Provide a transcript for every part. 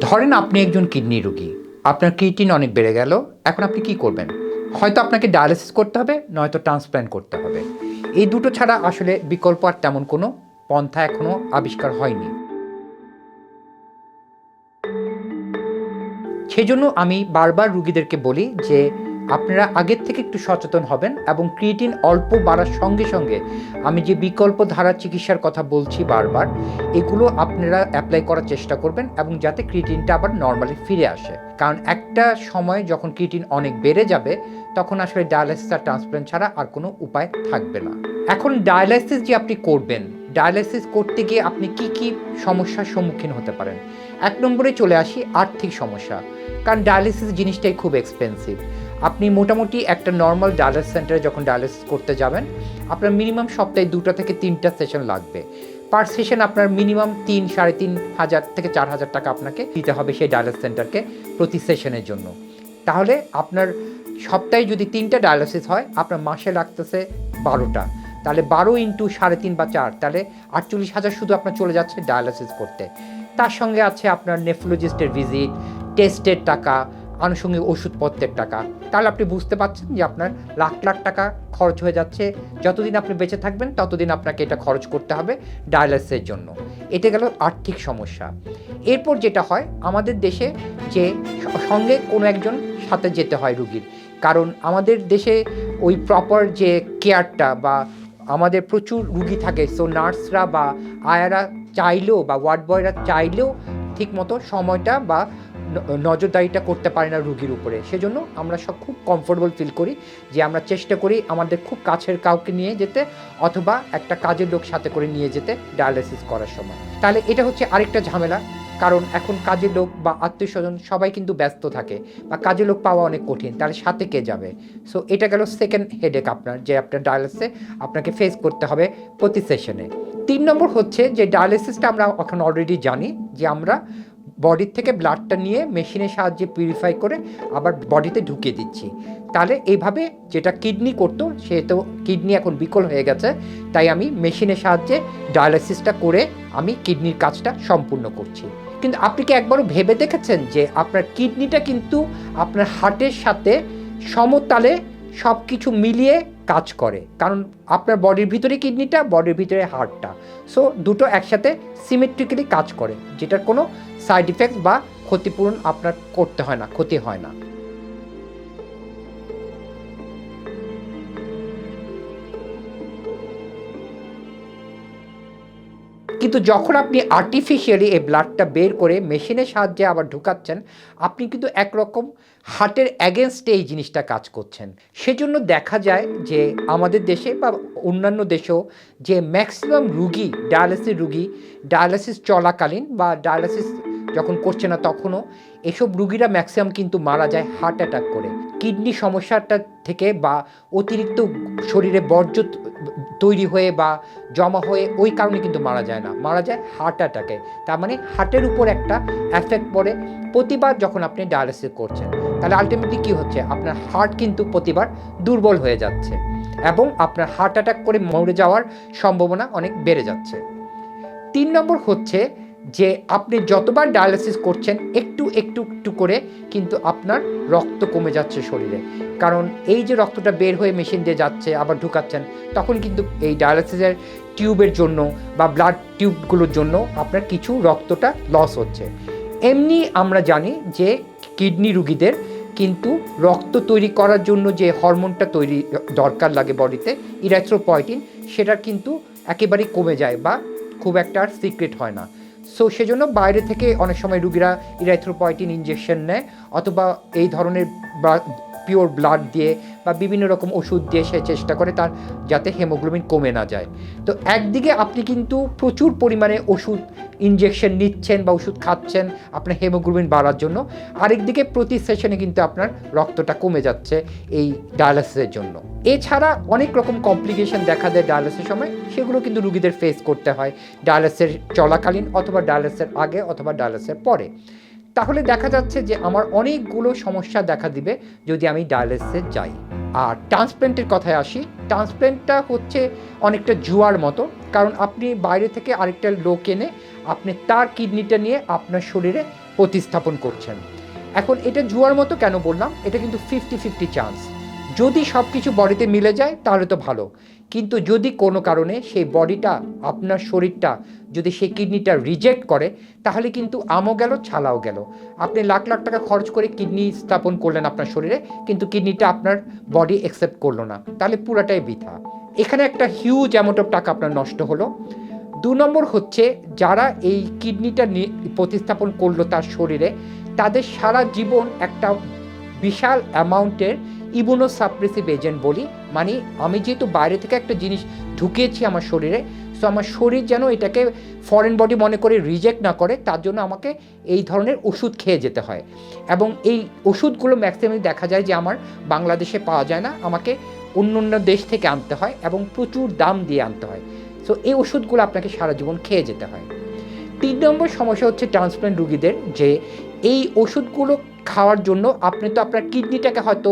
ধরেন আপনি একজন কিডনি রুগী। আপনার ক্রিটিন অনেক বেড়ে গেল, এখন আপনি কি করবেন? হয়তো আপনাকে ডায়ালিসিস করতে হবে, নয়তো ট্রান্সপ্ল্যান্ট করতে হবে। এই দুটো ছাড়া আসলে বিকল্প আর তেমন কোনো পন্থা এখনও আবিষ্কার হয়নি। সেজন্য আমি বারবার রুগীদেরকে বলি যে আপনারা আগের থেকে একটু সচেতন হবেন এবং ক্রিয়েটিন অল্প বাড়ার সঙ্গে সঙ্গে আমি যে বিকল্প ধারা চিকিৎসার কথা বলছি বারবার, এগুলো আপনারা অ্যাপ্লাই করার চেষ্টা করবেন এবং যাতে ক্রিয়েটিনটা আবার নর্মালি ফিরে আসে। কারণ একটা সময় যখন ক্রিয়েটিন অনেক বেড়ে যাবে, তখন আসলে ডায়ালাইসিস আর ট্রান্সপ্ল্যান্ট ছাড়া আর কোনো উপায় থাকবে না। এখন ডায়ালাইসিস যে আপনি করবেন ডায়ালাইসিস করতে গিয়ে আপনি কি কি সমস্যার সম্মুখীন হতে পারেন? এক নম্বরে চলে আসি আর্থিক সমস্যা। কারণ ডায়ালিসিস জিনিসটাই খুব এক্সপেন্সিভ আপনি মোটামুটি একটা নর্মাল ডায়ালিসিস সেন্টারে যখন ডায়ালিসিস করতে যাবেন, আপনার মিনিমাম সপ্তাহে দুটো থেকে তিনটা সেশন লাগবে। পার সেশন আপনার মিনিমাম তিন, সাড়ে তিন হাজার থেকে চার হাজার টাকা আপনাকে দিতে হবে সেই ডায়ালিসিস সেন্টারকে প্রতি সেশনের জন্য। তাহলে আপনার সপ্তাহে যদি তিনটা ডায়ালিসিস হয়, আপনার মাসে লাগতেছে বারোটা। তাহলে বারো ইন্টু সাড়ে তিন বা চার, তাহলে আটচল্লিশ হাজার শুধু আপনার চলে যাচ্ছে ডায়ালিসিস করতে। তার সঙ্গে আছে আপনার নেফ্রোলজিস্টের ভিজিট টেস্টের টাকা আনুষঙ্গিক ওষুধপত্রের টাকা। তাহলে আপনি বুঝতে পারছেন যে আপনার লাখ লাখ টাকা খরচ হয়ে যাচ্ছে। যতদিন আপনি বেঁচে থাকবেন, ততদিন আপনাকে এটা খরচ করতে হবে ডায়ালিসিসের জন্য। এটা গেল আর্থিক সমস্যা। এরপর যেটা হয়, আমাদের দেশে যে সঙ্গে কোনো একজন সাথে যেতে হয় রুগীর। কারণ আমাদের দেশে ওই প্রপার যে কেয়ারটা বা আমাদের প্রচুর রুগী থাকে সো নার্সরা বা আয়ারা চাইলেও বা ওয়ার্ড বয়রা চাইলেও ঠিকমতো সময়টা বা নজরদারিটা করতে পারে না রুগীর উপরে। সেজন্য আমরা সব খুব কমফোর্টেবল ফিল করি যে আমরা চেষ্টা করি আমাদের খুব কাছের কাউকে নিয়ে যেতে অথবা একটা কাজের লোক সাথে করে নিয়ে যেতে ডায়ালিসিস করার সময়। তাহলে এটা হচ্ছে আরেকটা ঝামেলা, কারণ এখন কাজের লোক বা আত্মীয় স্বজন সবাই কিন্তু ব্যস্ত থাকে বা কাজের লোক পাওয়া অনেক কঠিন, তাহলে সাথে কে যাবে? সো এটা গেল সেকেন্ড হেডেক আপনার, যে আপনার ডায়ালিসিসে আপনাকে ফেস করতে হবে প্রতি সেশনে তিন নম্বর হচ্ছে যে ডায়ালিসিসটা আমরা এখন অলরেডি জানি যে আমরা বডির থেকে ব্লাডটা নিয়ে মেশিনের সাহায্যে পিউরিফাই করে আবার বডিতে ঢুকিয়ে দিচ্ছি। তাহলে এইভাবে যেটা কিডনি করতো, সে তো কিডনি এখন বিকল হয়ে গেছে, তাই আমি মেশিনের সাহায্যে ডায়ালিসিসটা করে আমি কিডনির কাজটা সম্পূর্ণ করছি। কিন্তু আপনি কি একবারও ভেবে দেখেছেন যে আপনার কিডনিটা কিন্তু আপনার হার্টের সাথে সমতালে সব কিছু মিলিয়ে কাজ করে। কারণ আপনার বডির ভিতরে কিডনিটা, বডির ভিতরে হার্টটা। সো দুটো একসাথে সিমেট্রিক্যালি কাজ করে, যেটার কোনো সাইড ইফেক্ট বা ক্ষতিপূরণ আপনার করতে হয় না, ক্ষতি হয় না। কিন্তু যখন আপনি আর্টিফিশিয়ালি এই ব্লাডটা বের করে মেশিনের সাহায্যে আবার ঢুকাচ্ছেন, আপনি কিন্তু একরকম হার্টের অ্যাগেনস্টে এই জিনিসটা কাজ করছেন। সেজন্য দেখা যায় যে আমাদের দেশে বা অন্যান্য দেশেও যে ম্যাক্সিমাম রুগী ডায়ালিসিস রুগী ডায়ালিসিস চলাকালীন বা ডায়ালিসিস যখন করছে না তখনও এসব রুগীরা ম্যাক্সিমাম কিন্তু মারা যায় হার্ট অ্যাটাক করে। কিডনি সমস্যাটা থেকে বা অতিরিক্ত শরীরে বর্জ্য তৈরি হয়ে বা জমা হয়ে ওই কারণে কিন্তু মারা যায় না। মারা যায় হার্ট অ্যাটাকে তার মানে হার্টের উপর একটা এফেক্ট পড়ে প্রতিবার যখন আপনি ডায়ালিসিস করছেন। তাহলে আলটিমেটলি কী হচ্ছে? আপনার হার্ট কিন্তু প্রতিবার দুর্বল হয়ে যাচ্ছে এবং আপনার হার্ট অ্যাটাক করে মরে যাওয়ার সম্ভাবনা অনেক বেড়ে যাচ্ছে। তিন নম্বর হচ্ছে যে আপনি যতবার ডায়ালিসিস করছেন, একটু একটু একটু করে কিন্তু আপনার রক্ত কমে যাচ্ছে শরীরে। কারণ এই যে রক্তটা বের হয়ে মেশিন দিয়ে যাচ্ছে, আবার ঢুকাচ্ছেন, তখন কিন্তু এই ডায়ালিসিসের টিউবের জন্য বা ব্লাড টিউবগুলোর জন্য আপনার কিছু রক্তটা লস হচ্ছে। এমনি আমরা জানি যে কিডনি রুগীদের কিন্তু রক্ত তৈরি করার জন্য যে হরমোনটা তৈরি দরকার লাগে বডিতে ইরাথ্রোপয়টিন সেটা কিন্তু একেবারেই কমে যায় বা খুব একটা আর সিক্রেট হয় না। সো সেজন্য বাইরে থেকে অনেক সময় রুগীরা ইরাইথ্রোপয়টিন ইঞ্জেকশন নেয়, অথবা এই ধরনের পিওর ব্লাড দিয়ে বা বিভিন্ন রকম ওষুধ দিয়ে সে চেষ্টা করে তার, যাতে হেমোগ্লোবিন কমে না যায়। তো একদিকে আপনি কিন্তু প্রচুর পরিমাণে ওষুধ ইঞ্জেকশন নিচ্ছেন বা ওষুধ খাচ্ছেন, আপনার হেমোগ্লোবিন বাড়ার জন্য। আরেকদিকে প্রতি সেশনে কিন্তু আপনার রক্তটা কমে যাচ্ছে এই ডায়ালিসিসের জন্য। এছাড়া অনেক রকম কমপ্লিকেশন দেখা দেয় ডায়ালিসিসের সময়, সেগুলো কিন্তু রুগীদের ফেস করতে হয় ডায়ালিসিসের চলাকালীন অথবা ডায়ালিসিসের আগে অথবা ডায়ালিসিসের পরে। তাহলে দেখা যাচ্ছে যে আমার অনেকগুলো সমস্যা দেখা দিবে যদি আমি ডায়ালিসিসে যাই। আর ট্রান্সপ্ল্যান্টের কথায় আসি ট্রান্সপ্ল্যান্টটা হচ্ছে অনেকটা জুয়ার মতো, কারণ আপনি বাইরে থেকে আরেকটা লোক এনে আপনি তার কিডনিটা নিয়ে আপনার শরীরে প্রতিস্থাপন করছেন। এখন এটা জুয়ার মতো কেন বললাম? এটা কিন্তু ফিফটি ফিফটি চান্স যদি সব কিছু বডিতে মিলে যায়, তাহলে তো ভালো। কিন্তু যদি কোনো কারণে সেই বডিটা, আপনার শরীরটা, যদি সেই কিডনিটা রিজেক্ট করে, তাহলে কিন্তু আমও গেল, ছালাও গেল। আপনি লাখ লাখ টাকা খরচ করে কিডনি স্থাপন করলেন আপনার শরীরে, কিন্তু কিডনিটা আপনার বডি অ্যাকসেপ্ট করল না। তাহলে পুরাটাই বৃথা। এখানে একটা হিউজ অ্যামাউন্ট অফ টাকা আপনার নষ্ট হলো। দু নম্বর হচ্ছে, যারা এই কিডনিটা প্রতিস্থাপন করল তার শরীরে, তাদের সারা জীবন একটা বিশাল অ্যামাউন্টের ইমুনো সাপ্রেসিভ এজেন্ট বলি মানে আমি যেহেতু বাইরে থেকে একটা জিনিস ঢুকিয়েছি আমার শরীরে সো আমার শরীর যেন এটাকে ফরেন বডি মনে করে রিজেক্ট না করে, তার জন্য আমাকে এই ধরনের ওষুধ খেয়ে যেতে হয়। এবং এই ওষুধগুলো ম্যাক্সিমাম দেখা যায় যে আমার বাংলাদেশে পাওয়া যায় না, আমাকে অন্য অন্য দেশ থেকে আনতে হয় এবং প্রচুর দাম দিয়ে আনতে হয়। সো এই ওষুধগুলো আপনাকে সারা জীবন খেয়ে যেতে হয়। তিন নম্বর সমস্যা হচ্ছে ট্রান্সপ্লান্ট রুগীদের, যে এই ওষুধগুলো খাওয়ার জন্য আপনি তো আপনার কিডনিটাকে হয়তো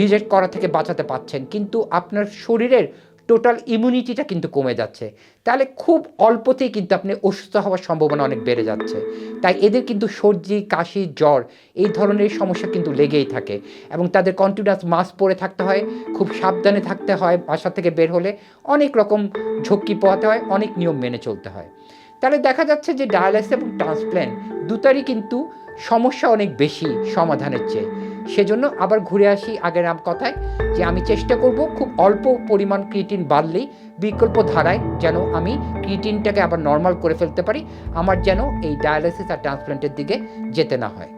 রিজেক্ট করা থেকে বাঁচাতে পাচ্ছেন, কিন্তু আপনার শরীরের টোটাল ইমিউনিটিটা কিন্তু কমে যাচ্ছে। তাহলে খুব অল্পতেই কিন্তু আপনি অসুস্থ হওয়ার সম্ভাবনা অনেক বেড়ে যাচ্ছে। তাই এদের কিন্তু সর্দি, কাশি, জ্বর এই ধরনের সমস্যা কিন্তু লেগেই থাকে এবং তাদের কন্টিনিউয়াস মাস্ক পরে থাকতে হয়, খুব সাবধানে থাকতে হয় বাসা থেকে বের হলে, অনেক রকম ঝক্কি পোহাতে হয়, অনেক নিয়ম মেনে চলতে হয়। তাহলে দেখা যাচ্ছে যে ডায়ালাইসিস এবং ট্রান্সপ্ল্যান্ট দুটারই কিন্তু সমস্যা অনেক বেশি সমাধানের চেয়ে। সেজন্য আবার ঘুরে আসি আগের আম কথায় যে আমি চেষ্টা করব খুব অল্প পরিমাণ ক্রিটিন বাড়লেই বিকল্প ধারায় যেন আমি ক্রিটিনটাকে আবার নর্মাল করে ফেলতে পারি, আমার যেন এই ডায়ালাইসিস আর ট্রান্সপ্লান্টের দিকে যেতে না হয়।